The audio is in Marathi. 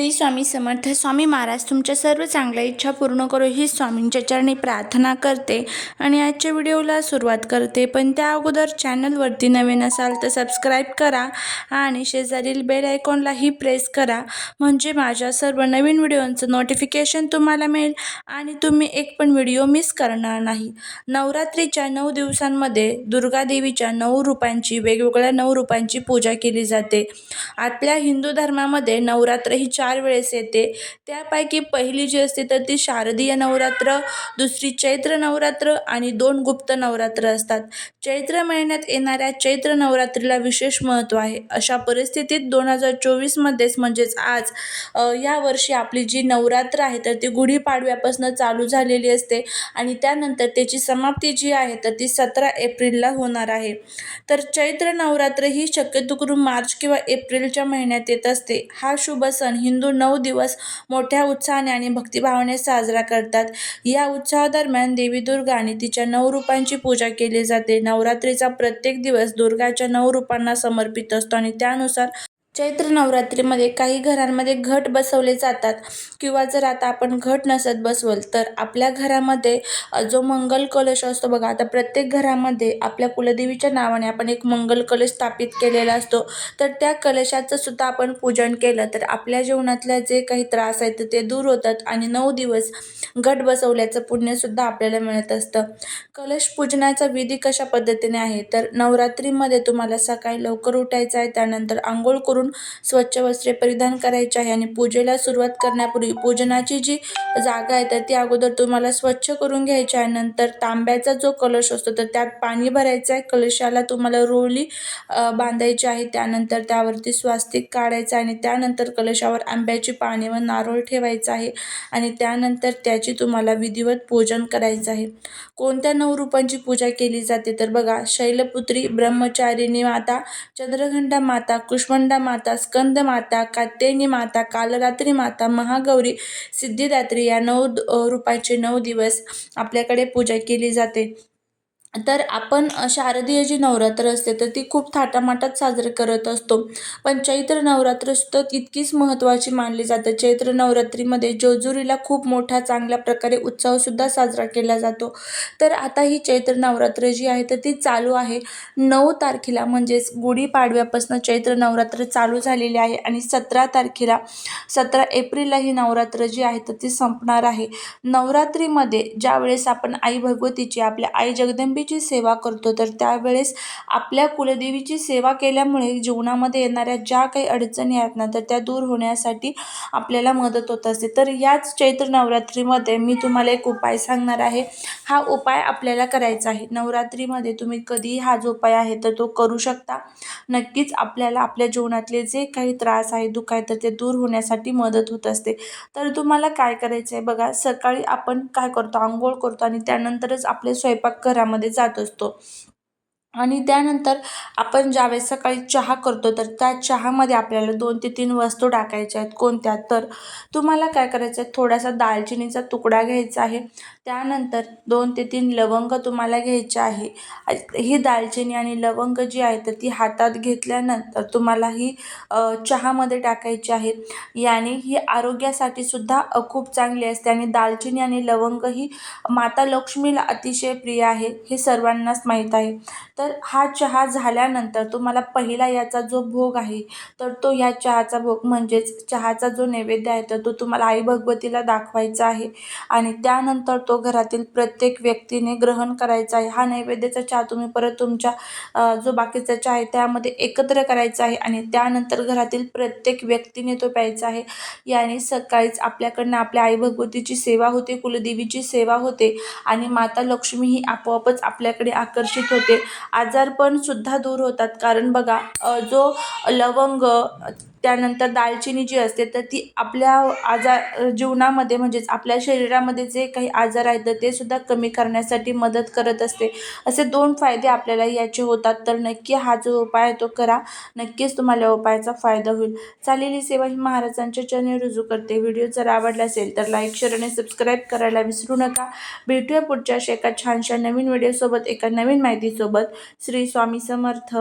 श्री स्वामी समर्थ स्वामी महाराज तुमच्या सर्व चांगल्या इच्छा पूर्ण करो ही स्वामींच्या चरणी प्रार्थना करते आणि आजच्या व्हिडिओला सुरुवात करते. पण त्या अगोदर चॅनलवरती नवीन असाल तर सबस्क्राईब करा आणि शेजारील बेल आयकॉनलाही प्रेस करा. म्हणजे माझ्या सर्व नवीन व्हिडिओंचं नोटिफिकेशन तुम्हाला मिळेल आणि तुम्ही एक पण व्हिडिओ मिस करणार नाही. नवरात्रीच्या नऊ दिवसांमध्ये दुर्गादेवीच्या नऊ रूपांची वेगवेगळ्या नऊ रूपांची पूजा केली जाते. आपल्या हिंदू धर्मामध्ये नवरात्र ही चार वेळेस येते. त्यापैकी पहिली जी असते तर ती शारदीय नवरात्र दुसरी चैत्र नवरात्र आणि दोन गुप्त नवरात्र असतात. चैत्र महिन्यात येणाऱ्या चैत्र नवरात्रीला विशेष महत्त्व आहे. अशा परिस्थितीत दोन हजार चोवीसमध्येच म्हणजेच आज या वर्षी आपली जी नवरात्र आहे तर ती गुढीपाडव्यापासून चालू झालेली असते आणि त्यानंतर त्याची समाप्ती जी आहे तर ती सतरा एप्रिलला होणार आहे. तर चैत्र नवरात्र ही शक्यतो करून मार्च किंवा एप्रिलच्या महिन्यात येत असते. हा शुभ सण हिंदू नऊ दिवस मोठ्या उत्साहाने आणि भक्तिभावाने साजरा करतात. या उत्सवादरम्यान देवी दुर्गा आणि तिच्या नऊ रूपांची पूजा केली जाते. नवरात्रीचा प्रत्येक दिवस दुर्गाच्या नऊ रूपांना समर्पित असतो आणि त्यानुसार चैत्र नवरात्रीमध्ये काही घरांमध्ये घट बसवले जातात किंवा जर आता आपण घट नसत बसवल तर आपल्या घरामध्ये जो मंगल कलश असतो बघा आता प्रत्येक घरामध्ये आपल्या कुलदेवीच्या नावाने आपण एक मंगल कलश स्थापित केलेला असतो. तर त्या कलशाचं सुद्धा आपण पूजन केलं तर आपल्या जीवनातल्या जे काही त्रास आहेत ते दूर होतात आणि नऊ दिवस घट बसवल्याचं पुण्यसुद्धा आपल्याला मिळत असतं. कलश पूजनाचा विधी कशा पद्धतीने आहे? तर नवरात्रीमध्ये तुम्हाला सकाळी लवकर उठायचं आहे त्यानंतर आंघोळ करून स्वच्छ वस्त्रे परिधान करायचे आहे आणि पूजेला सुरुवात करण्यापूर्वी पूजनाची जी जागा आहे तर ती अगोदर तुम्हाला स्वच्छ करून घ्यायची आहे. नंतर तांब्याचा जो कलश असतो तर त्यात पाणी भरायचं आहे. कलशाला तुम्हाला रोली बांधायची आहे. त्यानंतर त्यावरती स्वास्तिक काढायचं आहे आणि त्यानंतर कलशावर आंब्याची पाने व नारळ ठेवायचं आहे आणि त्यानंतर त्याची तुम्हाला विधिवत पूजन करायचं आहे. कोणत्या नऊ रूपांची पूजा केली जाते? तर बघा शैलपुत्री ब्रह्मचारिणी माता चंद्रघंटा माता कुष्मंडा माता माता स्कंद माता कात्यायनी माता कालरात्री माता महागौरी सिद्धिदात्री या नऊ रूपांचे नऊ दिवस आपल्याकडे पूजा केली जाते. तर आपण शारदीय जी नवरात्र असते तर ती खूप थाटामाटात साजरी करत असतो. पण चैत्र नवरात्र सुद्धा तितकीच महत्त्वाची मानली जाते. चैत्र नवरात्रीमध्ये जोजुरीला खूप मोठा चांगल्या प्रकारे उत्सवसुद्धा साजरा केला जातो. तर आता ही चैत्र नवरात्र जी आहे तर ती चालू आहे. नऊ तारखेला म्हणजेच गुढीपाडव्यापासून चैत्र नवरात्र चालू झालेली आहे आणि सतरा तारखेला सतरा एप्रिलला ही नवरात्र जी आहे तर ती संपणार आहे. नवरात्रीमध्ये ज्यावेळेस आपण आई भगवतीची आपल्या आई जगदंबी कुलदेवीची सेवा करतो. तर त्यावेळेस आपल्या कुलदेवीची सेवा केल्यामुळे जीवनामध्ये येणाऱ्या ज्या काही अडचणी आहेत ना तर त्या दूर होण्यासाठी आपल्याला मदत होत असते. तर याच चैत्र नवरात्रीमध्ये मी तुम्हाला एक उपाय सांगणार आहे. हा उपाय आपल्याला करायचा आहे. नवरात्रीमध्ये तुम्ही कधीही हा जो उपाय आहे तर तो करू शकता. नक्कीच आपल्याला आपल्या जीवनातले जे काही त्रास आहे दुःख आहे तर ते दूर होण्यासाठी मदत होत असते. तर तुम्हाला काय करायचं आहे बघा सकाळी आपण काय करतो? आंघोळ करतो आणि त्यानंतरच आपले स्वयंपाकघरामध्ये जात असतो. आणि त्यानंतर आपण ज्यावेळेस सकाळी चहा करतो तर त्या चहामध्ये आपल्याला दोन ते तीन वस्तू टाकायच्या आहेत. कोणत्या? तर तुम्हाला काय करायचं आहे थोडासा दालचिनीचा तुकडा घ्यायचा आहे. त्यानंतर दोन ते तीन लवंग तुम्हाला घ्यायचे आहे. ही दालचिनी आणि लवंग जी आहे तर ती हातात घेतल्यानंतर तुम्हाला ही चहामध्ये टाकायची आहे. याने ही आरोग्यासाठी सुद्धा खूप चांगली असते. आणि दालचिनी आणि लवंग ही माता लक्ष्मीला अतिशय प्रिय आहे हे सर्वांनाच माहीत आहे. तर हा चहा झाल्यानंतर तुम्हाला पहिला याचा जो भोग आहे तर तो या चहाचा भोग म्हणजेच चहाचा जो नैवेद्य आहे तर तो तुम्हाला आई भगवतीला दाखवायचा आहे. आणि त्यानंतर तो घरातील प्रत्येक व्यक्तीने ग्रहण करायचा आहे. हा नैवेद्याचा चहा तुम्ही परत तुमच्या जो बाकीचा चहा आहे त्यामध्ये एकत्र करायचा आहे आणि त्यानंतर घरातील प्रत्येक व्यक्तीने तो प्यायचा आहे. याने सकाळीच आपल्याकडनं आपल्या आई भगवतीची सेवा होते कुलदेवीची सेवा होते आणि माता लक्ष्मी ही आपोआपच आपल्याकडे आकर्षित होते. आजारपण सुद्धा दूर होतात. कारण बघा जो लवंग त्यानंतर दालचिनी जी असते तर ती आपल्या आजार जीवनामध्ये म्हणजेच आपल्या शरीरामध्ये जे काही आजार आहेत तर ते सुद्धा कमी करण्यासाठी मदत करत असते. असे दोन फायदे आपल्याला याचे होतात तर नक्की हा जो उपाय आहे तो करा. नक्कीच तुम्हाला उपायाचा फायदा होईल. चालेली सेवा ही महाराजांच्या चरणी रुजू करते. व्हिडिओ जर आवडला असेल तर लाईक शेअर आणि सबस्क्राईब करायला विसरू नका. भेटूया पुढच्या अशा एका छानशा नवीन व्हिडिओसोबत एका नवीन माहितीसोबत. श्री स्वामी समर्थ.